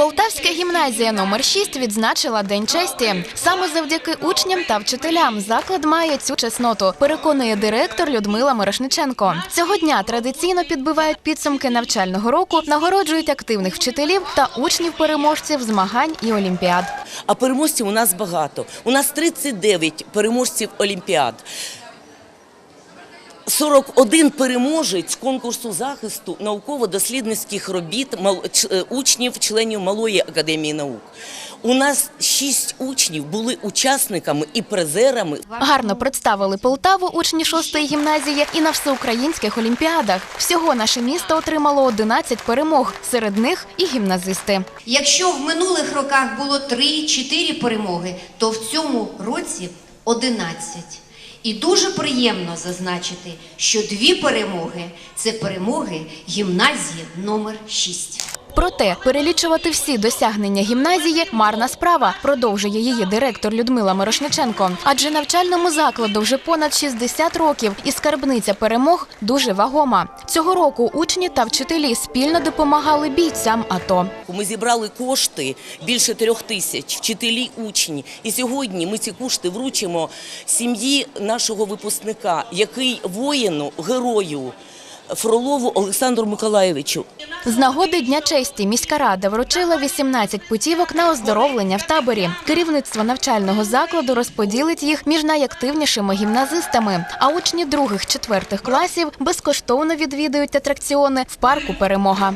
Полтавська гімназія номер 6 відзначила День честі. Саме завдяки учням та вчителям заклад має цю чесноту, переконує директор Людмила Мирошниченко. Цього дня традиційно підбивають підсумки навчального року, нагороджують активних вчителів та учнів-переможців змагань і олімпіад. А переможців у нас багато. У нас 39 переможців Олімпіад. 41 переможець конкурсу захисту науково-дослідницьких робіт е, учнів, членів Малої академії наук. У нас 6 учнів були учасниками і призерами Гарно представили Полтаву учні шостої гімназії і на всеукраїнських олімпіадах. Всього наше місто отримало 11 перемог. Серед них і гімназисти. Якщо в минулих роках було 3-4 перемоги, то в цьому році 11. І дуже приємно зазначити, що дві перемоги це перемоги гімназії номер 6. Проте перелічувати всі досягнення гімназії марна справа, продовжує її директор Людмила Мирошниченко. Адже навчальному закладу вже понад 60 років, і скарбниця перемог дуже вагома. Цього року учні та вчителі спільно допомагали бійцям АТО. Ми зібрали кошти більше трьох тисяч вчителі, учні. І сьогодні ми ці кошти вручимо сім'ї нашого випускника, який воїну, герою Фролову Олександру Миколаєвичу. З нагоди Дня честі міська рада вручила 18 путівок на оздоровлення в таборі. Керівництво навчального закладу розподілить їх між найактивнішими гімназистами. А учні других четвертих класів безкоштовно відвідують атракціони в парку Перемога.